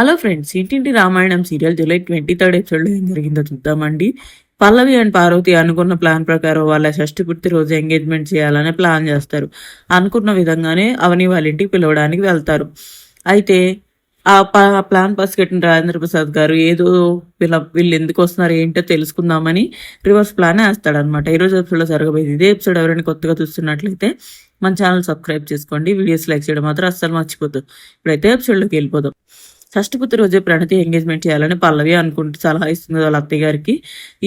Hello friends Intinti Ramayanam serial July twenty third ఎపిసోడ్లో ఏం జరిగిందో చూద్దామండి. పల్లవి అండ్ పార్వతి అనుకున్న ప్లాన్ ప్రకారం వాళ్ళ షష్టి పుట్టి రోజు ఎంగేజ్మెంట్ చేయాలని ప్లాన్ చేస్తారు. అనుకున్న విధంగానే అవని వాళ్ళ ఇంటికి పిలవడానికి వెళ్తారు. అయితే ఆ ప్లాన్ పసిగట్టిన రాజేంద్ర ప్రసాద్ గారు ఏదో వీళ్ళ వీళ్ళు ఎందుకు వస్తున్నారు ఏంటో తెలుసుకుందామని రివర్స్ ప్లాన్ వేస్తాడనమాట ఈ రోజు ఎపిసోడ్లో జరగబోయేది ఇదే ఎపిసోడ్ ఎవరైనా కొత్తగా చూస్తున్నట్లయితే మన ఛానల్ సబ్స్క్రైబ్ చేసుకోండి. వీడియోస్ లైక్ చేయడం మాత్రం అస్సలు మర్చిపోద్దు. ఇప్పుడైతే ఎపిసోడ్లోకి వెళ్ళిపోదాం. షష్ఠపుత్రి రోజే ప్రణతి ఎంగేజ్మెంట్ చేయాలని పల్లవి అనుకుంటూ సలహా ఇస్తుంది వాళ్ళ అత్తయ్య గారికి.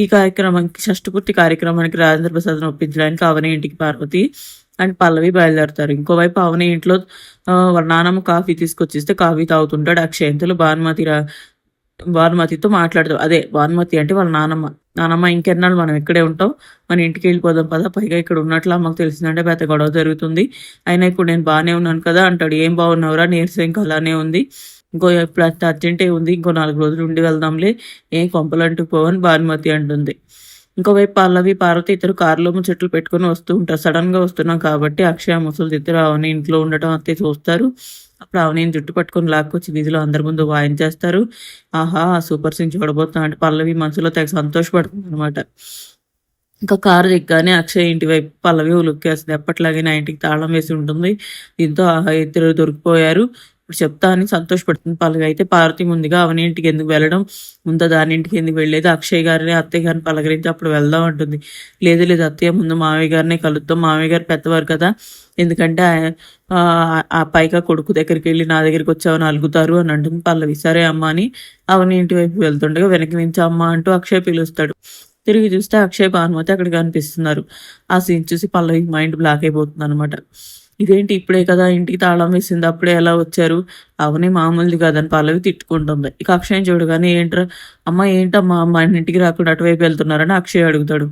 ఈ కార్యక్రమానికి షష్ఠపూర్తి కార్యక్రమానికి రాజేంద్ర ప్రసాద్ను ఒప్పించడానికి అవని ఇంటికి పార్వతి అండ్ పల్లవి బయలుదేరుతారు. ఇంకోవైపు అవని ఇంట్లో వాళ్ళ నానమ్మ కాఫీ తీసుకొచ్చిస్తే కాఫీ తాగుతుంటాడు. అక్షయంతులు భానుమతి రా భానుమతితో మాట్లాడతాం అదే భానుమతి అంటే వాళ్ళ నానమ్మ. నానమ్మ ఇంకెన్నాళ్ళు మనం ఇక్కడే ఉంటాం. మన ఇంటికి వెళ్ళిపోదాం పదా. పైగా ఇక్కడ ఉన్నట్లు అమ్మకు తెలిసిందంటే పెద్ద గొడవ జరుగుతుంది. అయినా ఇప్పుడు నేను బాగానే ఉన్నాను కదా అంటాడు. ఏం బాగున్నావురా? నీరసం ఇంకా అలానే ఉంది. ఇంకో ఇప్పుడు అంత అర్జెంటే ఉంది. ఇంకో నాలుగు రోజులు ఉండి వెళ్దాంలే. ఏం కొంపలంటూ పోవని భానుమతి అంటుంది. ఇంకోవైపు పల్లవి పార్వతి ఇద్దరు కారులో చెట్లు పెట్టుకొని వస్తూ ఉంటారు. సడన్గా వస్తున్నాం కాబట్టి అక్షయ ముసలి ఇద్దరు అవని ఇంట్లో ఉండటం అంతే చూస్తారు. అప్పుడు అవని జుట్టు పట్టుకొని లాక్కొచ్చి వీధిలో అందరి ముందు వాయించేస్తారు ఆహా సూపర్ సింగ్ చూడబోతున్నా అంటే పల్లవి మనసులో తెగ సంతోషపడుతుంది అనమాట ఇంకా కారు దిగ్గానే అక్షయ్ ఇంటి వైపు పల్లవి ఉలుక్కేస్తుంది. ఎప్పట్లాగే నా ఇంటికి తాళం వేసి ఉంటుంది. దీంతో ఆహా ఇద్దరు దొరికిపోయారు. ఇప్పుడు చెప్తా అని సంతోషపడుతుంది. పలగ అయితే పార్వతి ముందుగా అవనింటికి ఎందుకు వెళ్ళడం? ముందు దాని ఇంటికి ఎందుకు వెళ్ళేది అక్షయ్ గారిని అత్తయ్య గారిని పలకరించి అప్పుడు వెళ్దాం అంటుంది. లేదు లేదు అత్తయ్య ముందు మామయ్య గారిని కలుద్దాం. మామయ్య గారు పెద్దవారు కదా. ఎందుకంటే ఆ- ఆ పైగా కొడుకు దగ్గరికి వెళ్ళి నా దగ్గరికి వచ్చావని అలుగుతారు అని అంటుంది పల్లవి. సరే అమ్మ అని అవని ఇంటి వైపు వెళ్తుండగా వెనక్కి నుంచి అమ్మ అంటూ అక్షయ్ పిలుస్తాడు. తిరిగి చూస్తే అక్షయ్ భానుమతి అక్కడ కనిపిస్తున్నారు. ఆ సీన్ చూసి పల్లవి మైండ్ బ్లాక్ అయిపోతుంది అనమాట ఇదేంటి ఇప్పుడే కదా ఇంటికి తాళం వేసింది అప్పుడే ఎలా వచ్చారు? అవని మామూలుది కాదని పల్లవి తిట్టుకుంటుంది. ఇక అక్షయం చూడగానే ఏంట్రా? అమ్మ ఏంటమ్మా అమ్మ ఇంటికి రాకుండా అటువైపు వెళ్తున్నారని అక్షయ్ అడుగుతాడు.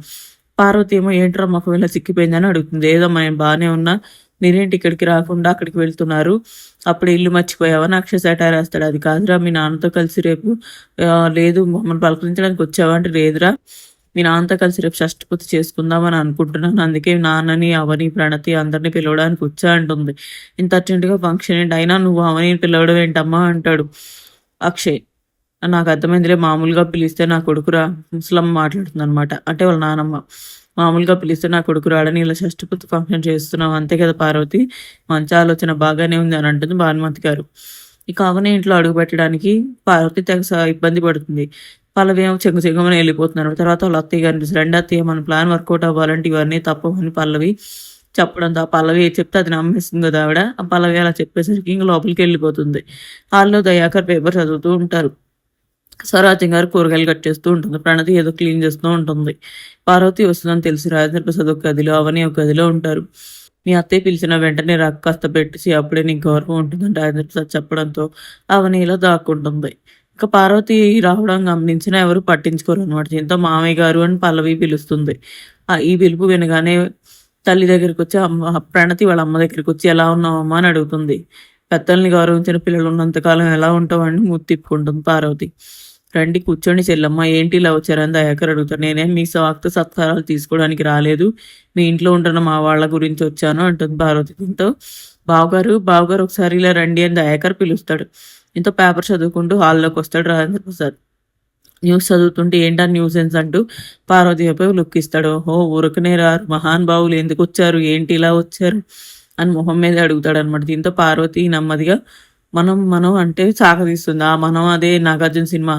పార్వతి ఏమో ఏంట్రా మాకు వీళ్ళ సిక్కిపోయిందని అడుగుతుంది. ఏదమ్మా నేను బాగానే ఉన్నా? మీరేంటి ఇక్కడికి రాకుండా అక్కడికి వెళ్తున్నారు? అప్పుడు ఇల్లు మర్చిపోయావని అక్షయ సెటార్ వేస్తాడు అది కాదురా మీ నాన్నతో కలిసి రేపు లేదు మమ్మల్ని పలకరించడానికి వచ్చావా అంటే లేదురా. మీ నాన్నతో కలిసి రేపు షష్టిపూర్తి చేసుకుందామని అనుకుంటున్నాను. అందుకే నాన్నని అవని ప్రణతి అందరినీ పిలవడానికి వచ్చా అంటుంది. ఇంత అర్జెంటుగా ఫంక్షన్ ఏంటి అయినా నువ్వు అవని పిలవడం ఏంటమ్మా అంటాడు. అక్షయ్ నాకు అర్థమైందిలే మామూలుగా పిలిస్తే నా కొడుకురా ముసలమ్మ మాట్లాడుతుంది అనమాట అంటే వాళ్ళ నానమ్మ మామూలుగా పిలిస్తే నా కొడుకు రాడని ఇలా షష్టిపూర్తి ఫంక్షన్ చేస్తున్నావు. అంతే కదా పార్వతి? మంచి ఆలోచన బాగానే ఉంది అని అంటుంది భానుమతి గారు. ఇక అవని ఇంట్లో అడుగు పెట్టడానికి పార్వతి తెగ ఇబ్బంది పడుతుంది. పల్లవి చెంగు చెంగమని వెళ్ళిపోతున్నారు. తర్వాత వాళ్ళ అత్తయ్య గారిని రెండు అత్తయ్య మన ప్లాన్ వర్కౌట్ అవ్వాలంటే ఇవన్నీ తప్పవని పల్లవి చెప్పడంతో ఆ పల్లవి చెప్తే అది నమ్మేస్తుంది కదా ఆవిడ. ఆ పల్లవి అలా చెప్పేసరికి ఇంకా లోపలికి వెళ్ళిపోతుంది. వాళ్ళు దయాకర్ పేపర్ చదువుతూ ఉంటారు. స్వరాజ్యం గారు కూరగాయలు కట్ చేస్తూ ఉంటుంది. ప్రణతి ఏదో క్లీన్ చేస్తూ ఉంటుంది. పార్వతి వస్తుందని తెలిసి రాజేంద్ర ప్రసాద్ ఒక గదిలో అవని ఒక గదిలో ఉంటారు. మీ అత్తయ్య పిలిచిన వెంటనే రక్క కాస్త పెట్టేసి అప్పుడే నీకు గౌరవం ఉంటుందని రాజేంద్ర ప్రసాద్ చెప్పడంతో అవని ఇలా దాక్కుంటుంది. ఇక పార్వతి రావడం గమనించినా ఎవరు పట్టించుకోరు అనమాట దీంతో మామయ్య గారు అని పల్లవి పిలుస్తుంది. ఆ ఈ పిలుపు వినగానే తల్లి దగ్గరికి వచ్చి అమ్మ ప్రణతి వాళ్ళ అమ్మ దగ్గరికి వచ్చి ఎలా ఉన్నావమ్మా? అని అడుగుతుంది. పెద్దల్ని గౌరవించిన పిల్లలు ఉన్నంతకాలం ఎలా ఉంటామని మూతి తిప్పుకుంటుంది పార్వతి. రండి కూర్చోండి చెల్లమ్మ ఏంటి ఇలా వచ్చారని దయాకర్ అడుగుతారు నేనేం మీ స్వాగత సత్కారాలు తీసుకోవడానికి రాలేదు. మీ ఇంట్లో ఉంటున్న మా వాళ్ళ గురించి వచ్చాను అంటుంది పార్వతి దీంతో. బావగారు బావగారు ఒకసారి ఇలా రండి అని దయాకర్ పిలుస్తాడు. ఇంతో పేపర్ చదువుకుంటూ హాల్లోకి వస్తాడు రాజేంద్ర ప్రసాద్. న్యూస్ చదువుతుంటే ఏంటా న్యూసెన్స్ అంటూ పార్వతి వైపు లుక్ ఇస్తాడు. ఓహో ఊరకనే రారు. మహాన్ బావులు ఎందుకు వచ్చారు? ఏంటి ఇలా వచ్చారు? అని మొహం మీద అడుగుతాడు అనమాట దీంతో పార్వతి నెమ్మదిగా మనం మనం అంటే సాగదీస్తుంది. ఆ మనం అదే నాగార్జున సినిమా.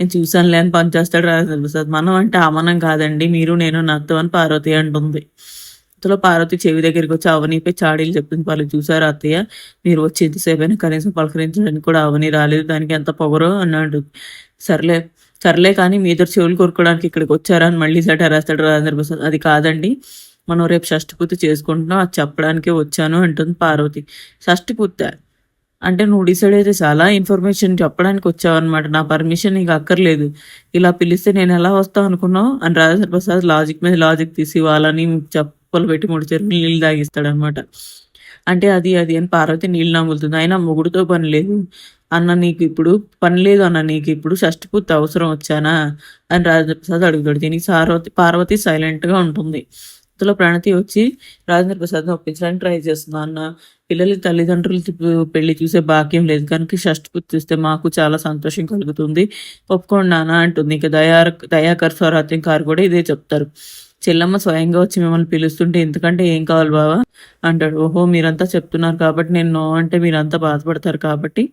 నేను చూసానులే అని పనిచేస్తాడు రాజేంద్ర ప్రసాద్. మనం అంటే ఆ మనం కాదండి. మీరు నేను నత్తు అని పార్వతి అంటుంది. ఇంతలో పార్వతి చెవి దగ్గరికి వచ్చి అవనిపై చాడీలు చెప్పింది వాళ్ళు చూసారు అత్తయ్య? మీరు వచ్చి ఎంతసేపైనా కనీసం పలకరించడానికి కూడా అవని రాలేదు. దానికి ఎంత పొగరో? అన్నాడు. సర్లే సర్లే కానీ మీ ఇద్దరు చెవులు కొరుకోవడానికి ఇక్కడికి వచ్చారా? అని మళ్ళీ సెటర్ రాస్తాడు రాజేంద్ర ప్రసాద్. అది కాదండి. మనం రేపు షష్టి పూర్తి చేసుకుంటున్నాం. అది చెప్పడానికే వచ్చాను అంటుంది పార్వతి. షష్టి పూర్తి అంటే నువ్వు డిసైడ్ అయితే చాలా ఇన్ఫర్మేషన్ చెప్పడానికి వచ్చావు అనమాట నా పర్మిషన్ నీకు అక్కర్లేదు. ఇలా పిలిస్తే నేను ఎలా వస్తావు అనుకున్నావు? అని రాజేంద్ర ప్రసాద్ లాజిక్ మీద లాజిక్ తీసి వాళ్ళని కుప్పలు పెట్టి మూడు చెరువులు నీళ్ళు తాగిస్తాడు అనమాట అంటే అది అది అని పార్వతి నీళ్ళు నమ్ములుతుంది అయినా మొగుడుతో పని లేదు. అన్న నీకు ఇప్పుడు పని లేదు అన్న నీకు ఇప్పుడు షష్టి పూర్తి అవసరం వచ్చానా? అని రాజేంద్ర ప్రసాద్ అడుగుతాడు. దీనికి సార్వతి పార్వతి సైలెంట్గా ఉంటుంది. ఇంతలో ప్రణతి వచ్చి రాజేంద్ర ప్రసాద్ని ఒప్పించడానికి ట్రై చేస్తుంది. అన్న పిల్లల తల్లిదండ్రులు పెళ్ళి చూసే భాగ్యం లేదు. కనుక షష్టి పూర్తి చూస్తే మాకు చాలా సంతోషం కలుగుతుంది. ఒప్పుకోండి నాన్న అంటుంది. ఇంకా దయా దయాకర్ స్వరాత్యం కారు కూడా ఇదే చెప్తారు. చెల్లమ్మ స్వయంగా వచ్చి మిమ్మల్ని పిలుస్తుంటే ఎందుకంటే ఏం కావాలి బావా? అంటాడు. ఓహో మీరంతా చెప్తున్నారు కాబట్టి నేను నో అంటే మీరంతా బాధపడతారు కాబట్టి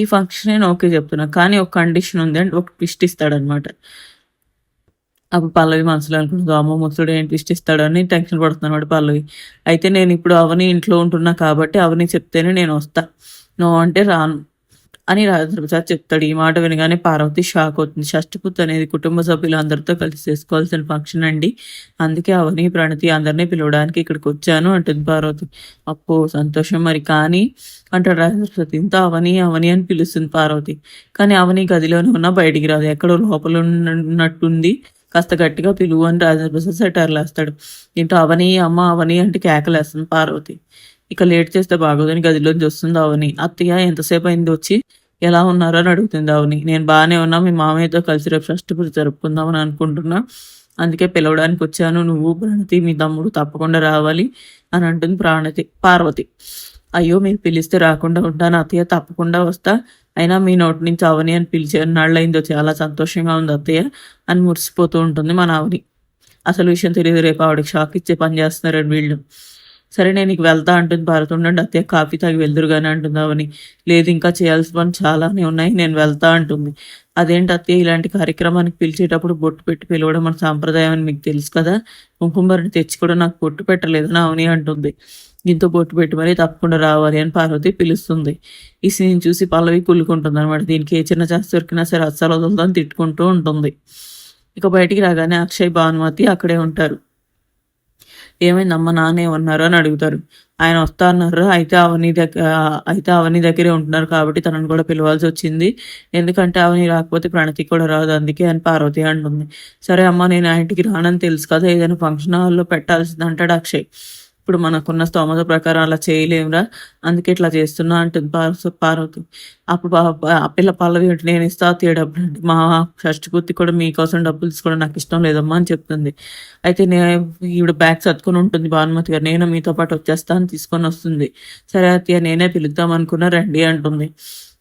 ఈ ఫంక్షన్ నేను ఓకే చెప్తున్నా. కానీ ఒక కండిషన్ ఉంది అంటే ఒక ట్విస్ట్ ఇస్తాడనమాట అప్పుడు పల్లవి మనసులో అనుకుంటుంది అమ్మ ముసలుడు ఏం ట్విస్ట్ ఇస్తాడు అని టెన్షన్ పడుతున్నాడు పల్లవి. అయితే నేను ఇప్పుడు అవని ఇంట్లో ఉంటున్నా కాబట్టి అవని చెప్తేనే నేను వస్తా. నో అంటే రాను. అని రాజేంద్రప్రసాద్ చెప్తాడు. ఈ మాట వినగానే పార్వతి షాక్ అవుతుంది. షష్టిపుత్ అనేది కుటుంబ సభ్యులందరితో కలిసి చేసుకోవాల్సిన ఫంక్షన్ అండి. అందుకే అవని ప్రణతి అందరినీ పిలవడానికి ఇక్కడికి వచ్చాను అంటుంది పార్వతి. అప్పో సంతోషం మరి. కానీ అంటాడు రాజప్రసాద్ ఇంత అవని అవని అని పిలుస్తుంది పార్వతి. కానీ అవని గదిలోనే ఉన్నా బయటికి రాదు. ఎక్కడో లోపల ఉన్నట్టుంది. కాస్త గట్టిగా పిలువు అని రాజప్రసాద్ సెటర్లు వేస్తాడు దీంట్లో అవని అమ్మ అవని అంటే కేకలేస్తుంది పార్వతి. ఇక లేట్ చేస్తే బాగోదని గదిలోంచి వస్తుంది అవని. అత్తయ్య ఎంతసేపు అయింది వచ్చి? ఎలా ఉన్నారో అని అడుగుతుంది అవని. నేను బాగానే ఉన్నా మీ మామయ్యతో కలిసి రేపు షష్టి పూజ జరుపుకుందామని అనుకుంటున్నా. అందుకే పిలవడానికి వచ్చాను. నువ్వు ప్రణతి మీ తమ్ముడు తప్పకుండా రావాలి అని అంటుంది ప్రాణతి పార్వతి. అయ్యో మీరు పిలిస్తే రాకుండా ఉంటాను. అత్తయ్య తప్పకుండా వస్తా. అయినా మీ నోటి నుంచి అవని అని పిలిచే నాళ్ళైందో చాలా సంతోషంగా ఉంది అత్తయ్య అని మురిసిపోతూ ఉంటుంది మన అవని. అసలు విషయం తెలియదు. రేపు ఆవిడకి షాక్ ఇచ్చే పని చేస్తున్నారని వీళ్ళు. సరే నేను నీకు వెళ్తా అంటుంది భారత్. ఉండండి అత్తయ్య కాఫీ తాగి వెళ్దురుగానే అంటుంది అవని లేదు ఇంకా చేయాల్సిన పని చాలానే ఉన్నాయి నేను వెళ్తా అంటుంది. అదేంటి అత్తయ్య ఇలాంటి కార్యక్రమానికి పిలిచేటప్పుడు బొట్టు పెట్టి పిలవడం మన సాంప్రదాయం అని మీకు తెలుసు కదా? కుంకుమరిని తెచ్చి కూడా నాకు బొట్టు పెట్టలేదని అవని అంటుంది. దీంతో బొట్టు పెట్టి మరీ తప్పకుండా రావాలి అని పార్వతి పిలుస్తుంది. ఈ సీన్ చూసి పల్లవి కుళ్ళుకుంటుంది అనమాట దీనికి ఏ చిన్న చేస్త దొరికినా సరే అస్సలు వదులుతాను తిట్టుకుంటూ ఉంటుంది. ఇక బయటికి రాగానే అక్షయ్ భానుమతి అక్కడే ఉంటారు. ఏమైంది? అమ్మ నానే ఉన్నారు అని అడుగుతారు. ఆయన వస్తారన్నారు అయితే అవని దగ్గర అయితే అవని దగ్గరే ఉంటున్నారు కాబట్టి తనను కూడా పిలవాల్సి వచ్చింది. ఎందుకంటే అవని రాకపోతే ప్రణతి కూడా రాదు. అందుకే అని పార్వతి అంటుంది. సరే అమ్మ నేను ఆ ఇంటికి రానని తెలుసు కదా. ఏదైనా ఫంక్షన్ హాల్లో పెట్టాల్సింది అంటాడు అక్షయ్. ఇప్పుడు మనకున్న స్తోమత ప్రకారం అలా చేయలేమురా. అందుకే ఇట్లా చేస్తున్నా అంటుంది పార్వ పార్వతి అప్పుడు ఆ పిల్ల పల్లవి నేను ఇస్తా తీయ డబ్బులు అంటే మా షష్టిపూర్తి కూడా మీకోసం డబ్బులు తీసుకోవడం నాకు ఇష్టం లేదమ్మా అని చెప్తుంది. అయితే నేను ఈవిడ బ్యాగ్ సర్దుకొని ఉంటుంది భానుమతి గారు. నేను మీతో పాటు వచ్చేస్తా అని తీసుకొని వస్తుంది. సరే అత్తయ్య నేనే పిలుద్దాం అనుకున్నా రండి అంటుంది.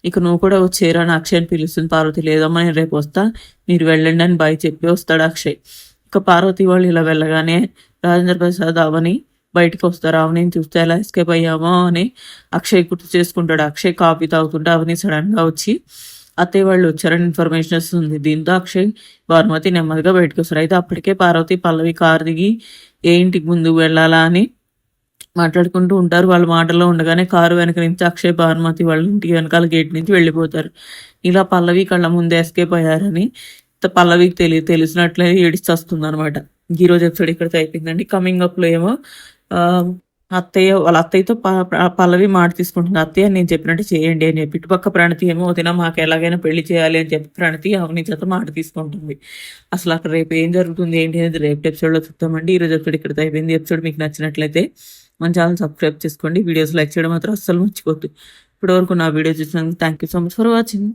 ఇక నువ్వు కూడా వచ్చేరా అని అక్షయ్ పిలుస్తుంది. పార్వతి లేదమ్మా నేను రేపు వస్తా. మీరు వెళ్ళండి అని బాయ్ చెప్పి వస్తాడు అక్షయ్. ఇక పార్వతి వాళ్ళు ఇలా వెళ్ళగానే రాజేంద్ర ప్రసాద్ అవని బయటకు వస్తారు. అవని చూస్తే ఎలా ఎస్కేప్ అయ్యామో? అని అక్షయ్ గుర్తు చేసుకుంటాడు. అక్షయ్ కాఫీ తాగుతుంటే అవని సడన్గా వచ్చి అత్తయ్య వాళ్ళు వచ్చారని ఇన్ఫర్మేషన్ వస్తుంది. దీంతో అక్షయ్ భానుమతి నెమ్మదిగా బయటకు వస్తారు. అయితే అప్పటికే పార్వతి పల్లవి కారు దిగి ఏ ఇంటికి ముందుకు వెళ్ళాలా? అని మాట్లాడుకుంటూ ఉంటారు. వాళ్ళ మాటల్లో ఉండగానే కారు వెనక నుంచి అక్షయ్ భానుమతి వాళ్ళ ఇంటికి వెనకాల గేట్ నుంచి వెళ్ళిపోతారు. ఇలా పల్లవి కళ్ళ ముందే ఎస్కేప్ అయ్యారని పల్లవికి తెలియ తెలిసినట్లే ఏడిస్తొస్తుంది అనమాట ఈరోజు ఎపిసోడ్ ఇక్కడితో అయిపోయిందండి. కమింగ్ అప్లో ఏమో అత్తయ్య వాళ్ళ అత్తయ్యతో ప- పల్లవి మాట తీసుకుంటుంది. అత్తయ్య నేను చెప్పినట్టు చేయండి అని చెప్పి. ఇటుపక్క ప్రణతి ఏమో వదిన మాకు ఎలాగైనా పెళ్ళి చేయాలి అని చెప్పి ప్రణతి అవని చేత మాట తీసుకుంటుంది. అసలు అక్కడ రేపు ఏం జరుగుతుంది ఏంటి అనేది రేపు ఎపిసోడ్లో చూద్దామండి ఈరోజు ఎపిసోడ్ ఇక్కడ అయిపోయింది ఎపిసోడ్ మీకు నచ్చినట్లయితే మన ఛానల్ సబ్స్క్రైబ్ చేసుకోండి. వీడియోస్ లైక్ చేయడం మాత్రం అస్సలు మర్చిపోద్దు. ఇప్పటివరకు నా వీడియో చూసినందుకు thank you so much for watching.